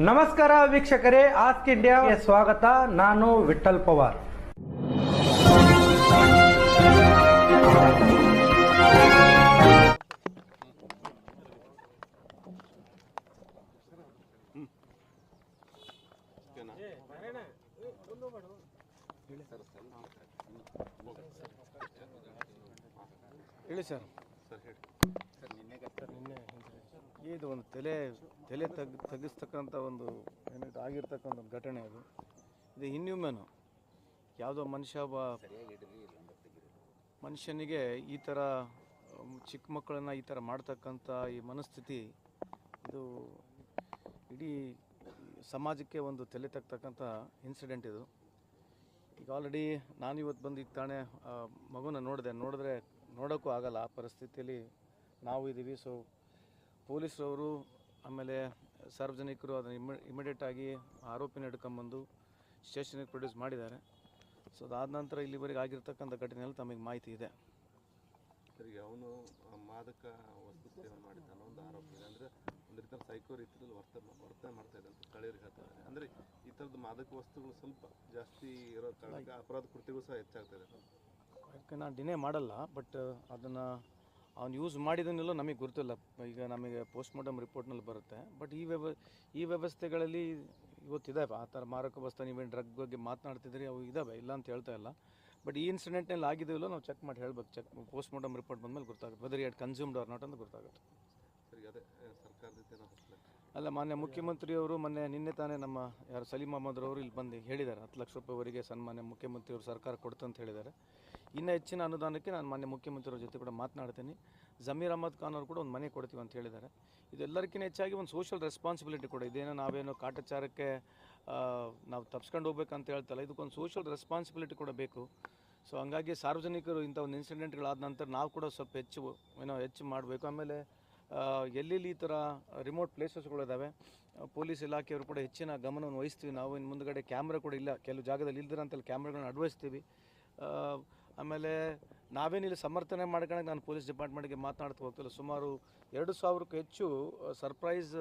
ನಮಸ್ಕಾರ ವೀಕ್ಷಕರೇ ಆಸ್ಕ್ ಇಂಡಿಯಾಗೆ ಸ್ವಾಗತ ನಾನು ವಿಠಲ್ ಪವಾರ್ ಹೇಳಿ ಸರ್ ನಿನ್ನೆ ಇದು ಒಂದು ತಲೆ ತಲೆ ತಗ್, ತಗ್ಗಿಸ್ತಕ್ಕಂಥ ಒಂದು ಏನಿದೆ ಆಗಿರ್ತಕ್ಕಂಥ ಒಂದು ಘಟನೆ ಅದು. ಇದು ಇನ್ಹ್ಯೂಮನು ಯಾವುದೋ ಮನುಷ್ಯ ಒಬ್ಬ ಮನುಷ್ಯನಿಗೆ ಈ ಥರ ಚಿಕ್ಕ ಮಕ್ಕಳನ್ನು ಈ ಥರ ಮಾಡ್ತಕ್ಕಂಥ ಈ ಮನಸ್ಥಿತಿ, ಇದು ಇಡೀ ಸಮಾಜಕ್ಕೆ ಒಂದು ತಲೆ ತಗ್ತಕ್ಕಂಥ ಇನ್ಸಿಡೆಂಟ್ ಇದು. ಈಗ ಆಲ್ರೆಡಿ ನಾನು ಇವತ್ತು ಬಂದು ಈಗ ತಾನೇ ಮಗುನ ನೋಡಿದೆ. ನೋಡಿದ್ರೆ ನೋಡೋಕ್ಕೂ ಆಗಲ್ಲ. ಆ ಪರಿಸ್ಥಿತಿಯಲ್ಲಿ ನಾವು ಇದ್ದೀವಿ. ಸೊ ಪೊಲೀಸರವರು ಆಮೇಲೆ ಸಾರ್ವಜನಿಕರು ಅದನ್ನು ಇಮಿ ಇಮಿಡಿಯೇಟ್ ಆಗಿ ಆರೋಪಿನ ಹಿಡ್ಕೊಂಬಂದು ಸ್ಟೇಷನಿಗೆ ಪ್ರೊಡ್ಯೂಸ್ ಮಾಡಿದ್ದಾರೆ. ಸೊ ಅದಾದ ನಂತರ ಇಲ್ಲಿವರೆಗೆ ಆಗಿರ್ತಕ್ಕಂಥ ಘಟನೆಯಲ್ಲಿ ತಮಗೆ ಮಾಹಿತಿ ಇದೆ. ಸರಿಗೆ ಅವನು ಮಾದಕ ವಸ್ತು ಸೇವನೆ ಮಾಡಿದ್ದಾನೆ ಒಂದು ಆರೋಪ ಇದೆ. ಅಂದರೆ ಒಂದು ರೀತಿಯ ಸೈಕೋ ರೀತಿಯಲ್ಲಿ ವರ್ತನೆ ವರ್ತನೆ ಮಾಡ್ತಾ ಇದ್ದಾರೆ ಸ್ಥಳೀಯರಿಗೆ ಹೇಳ್ತಾರೆ ಅಂದರೆ ಈ ಥರದ್ದು ಮಾದಕ ವಸ್ತುಗಳು ಸ್ವಲ್ಪ ಜಾಸ್ತಿ ಇರೋ ಕಾರಣಕ್ಕೆ ಅಪರಾಧ ಕೃತಿಗಳು ಸಹ ಹೆಚ್ಚಾಗ್ತಾ ಇದೆ. ಯಾಕೆ ನಾನು ಡಿನೇ ಮಾಡಲ್ಲ ಬಟ್ ಅದನ್ನು ಅವ್ನು ಯೂಸ್ ಮಾಡಿದನ್ನೆಲ್ಲೋ ನಮಗೆ ಗೊತ್ತಿಲ್ಲ. ಈಗ ನಮಗೆ ಪೋಸ್ಟ್ ಮಾರ್ಟಮ್ ರಿಪೋರ್ಟ್ನಲ್ಲಿ ಬರುತ್ತೆ. ಬಟ್ ಈ ವ್ಯವ ಈ ವ್ಯವಸ್ಥೆಗಳಲ್ಲಿ ಇವತ್ತಿದ್ದಾವೆ ಆ ಥರ ಮಾರಕ ವಸ್ತು ನೀವೇನು ಡ್ರಗ್ ಬಗ್ಗೆ ಮಾತನಾಡ್ತಿದ್ರಿ ಅವು ಇದ್ದಾವೆ ಇಲ್ಲ ಅಂತ ಹೇಳ್ತಾ ಇಲ್ಲ. ಬಟ್ ಈ ಇನ್ಸಿಡೆಂಟ್ನಲ್ಲಿ ಆಗಿದೆಯಲ್ಲೋ ನಾವು ಚೆಕ್ ಮಾಡಿ ಹೇಳ್ಬೇಕು. ಚೆಕ್ ಪೋಸ್ಟ್ ಮಾರ್ಟಮ್ ರಿಪೋರ್ಟ್ ಬಂದಮೇಲೆ ಗೊತ್ತಾಗುತ್ತೆ. Whether it consumed or not ಅಂತ ಗೊತ್ತಾಗುತ್ತೆ. ಅಲ್ಲ ಮಾನ್ಯ ಮುಖ್ಯಮಂತ್ರಿಯವರು ಮೊನ್ನೆ ನಿನ್ನೆ ತಾನೇ ನಮ್ಮ ಯಾರು ಸಲೀಂ ಅಹಮದ್ರವರು ಇಲ್ಲಿ ಬಂದು ಹೇಳಿದ್ದಾರೆ. ಹತ್ತು ಲಕ್ಷ ರೂಪಾಯಿವರೆಗೆ ಸನ್ಮಾನ್ಯ ಮುಖ್ಯಮಂತ್ರಿಯವರು ಸರ್ಕಾರ ಕೊಡ್ತಂತ ಹೇಳಿದ್ದಾರೆ. ಇನ್ನು ಹೆಚ್ಚಿನ ಅನುದಾನಕ್ಕೆ ನಾನು ಮಾನ್ಯ ಮುಖ್ಯಮಂತ್ರಿಯವ್ರ ಜೊತೆ ಕೂಡ ಮಾತನಾಡ್ತೀನಿ. ಜಮೀರ್ ಅಹಮದ್ ಖಾನ್ ಅವರು ಕೂಡ ಒಂದು ಮನೆ ಕೊಡ್ತೀವಿ ಅಂತ ಹೇಳಿದ್ದಾರೆ. ಇದೆಲ್ಲರಿಗಿಂತ ಹೆಚ್ಚಾಗಿ ಒಂದು ಸೋಷಿಯಲ್ ರೆಸ್ಪಾನ್ಸಿಬಿಲಿಟಿ ಕೂಡ ಇದೇನೋ ನಾವೇನೋ ಕಾಟಾಚಾರಕ್ಕೆ ನಾವು ತಪ್ಸ್ಕೊಂಡು ಹೋಗ್ಬೇಕಂತ ಹೇಳ್ತಲ್ಲ, ಇದಕ್ಕೊಂದು ಸೋಷಿಯಲ್ ರೆಸ್ಪಾನ್ಸಿಬಿಲಿಟಿ ಕೂಡ ಬೇಕು. ಸೊ ಹಂಗಾಗಿ ಸಾರ್ವಜನಿಕರು ಇಂಥ ಒಂದು ಇನ್ಸಿಡೆಂಟ್ಗಳಾದ ನಂತರ ನಾವು ಕೂಡ ಸ್ವಲ್ಪ ಹೆಚ್ಚು, ಏನೋ ಹೆಚ್ಚು ಮಾಡಬೇಕು. ಆಮೇಲೆ ಎಲ್ಲೆಲ್ಲಿ ಈ ಥರ ರಿಮೋಟ್ ಪ್ಲೇಸಸ್ಗಳಿದ್ದಾವೆ ಪೊಲೀಸ್ ಇಲಾಖೆಯವರು ಕೂಡ ಹೆಚ್ಚಿನ ಗಮನವನ್ನು ವಹಿಸ್ತೀವಿ. ನಾವು ಇನ್ನು ಮುಂದಗಡೆ ಕ್ಯಾಮ್ರಾ ಕೂಡ ಇಲ್ಲ. ಕೆಲವು ಜಾಗದಲ್ಲಿ ಇಲ್ದಿರಂತಲ್ಲಿ ಕ್ಯಾಮ್ರಾಗಳನ್ನ ಅಳವಡಿಸ್ತೀವಿ ಆ, ನಾವೇನು ಇಲ್ಲಿ ಸಮರ್ಥನೆ ಮಾಡ್ಕೊಳಕ್ಕೆ ನಾನು ಪೊಲೀಸ್ ಡಿಪಾರ್ಟ್ಮೆಂಟ್ಗೆ ಮಾತನಾಡ್ತಾ ಹೋಗ್ತಿಲ್ಲ. ಸುಮಾರು ಎರಡು ಸಾವಿರಕ್ಕೂ ಹೆಚ್ಚು ಸರ್ಪ್ರೈಸ್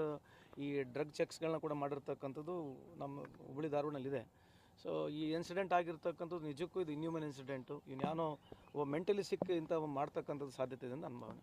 ಈ ಡ್ರಗ್ ಚೆಕ್ಸ್ಗಳನ್ನ ಕೂಡ ಮಾಡಿರ್ತಕ್ಕಂಥದ್ದು ನಮ್ಮ ಹುಬ್ಬಳ್ಳಿ ಧಾರವಾಡಲ್ಲಿದೆ. ಸೊ ಈ ಇನ್ಸಿಡೆಂಟ್ ಆಗಿರ್ತಕ್ಕಂಥದ್ದು ನಿಜಕ್ಕೂ ಇದು ಇನ್ಹ್ಯೂಮನ್ ಇನ್ಸಿಡೆಂಟು ಇನ್ಯಾನೋ ಯಾನೋ ಒಬ್ಬ ಮೆಂಟಲಿ ಸಿಕ್ ಇಂಥ ಮಾಡ್ತಕ್ಕಂಥದ್ದು ಸಾಧ್ಯತೆ ಇದೆ ನನ್ನ ಭಾವನೆ.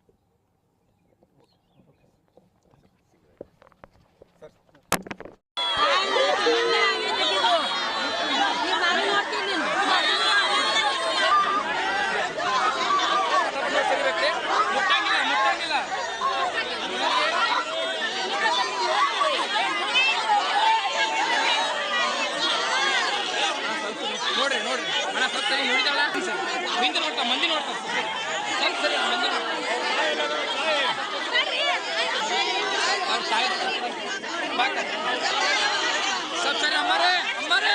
ಸರಿ ನೋಡಿದಲ್ಲ ಹಿಂದೆ ನೋಡ್ತಾ ಮಂದಿ ನೋಡ್ತಾ ಸರಿ ಸರಿ ಮಂದಿ ನೋಡ್ತಾ ಸರಿ ಅಮ್ಮರೇ ಅಮ್ಮರೇ.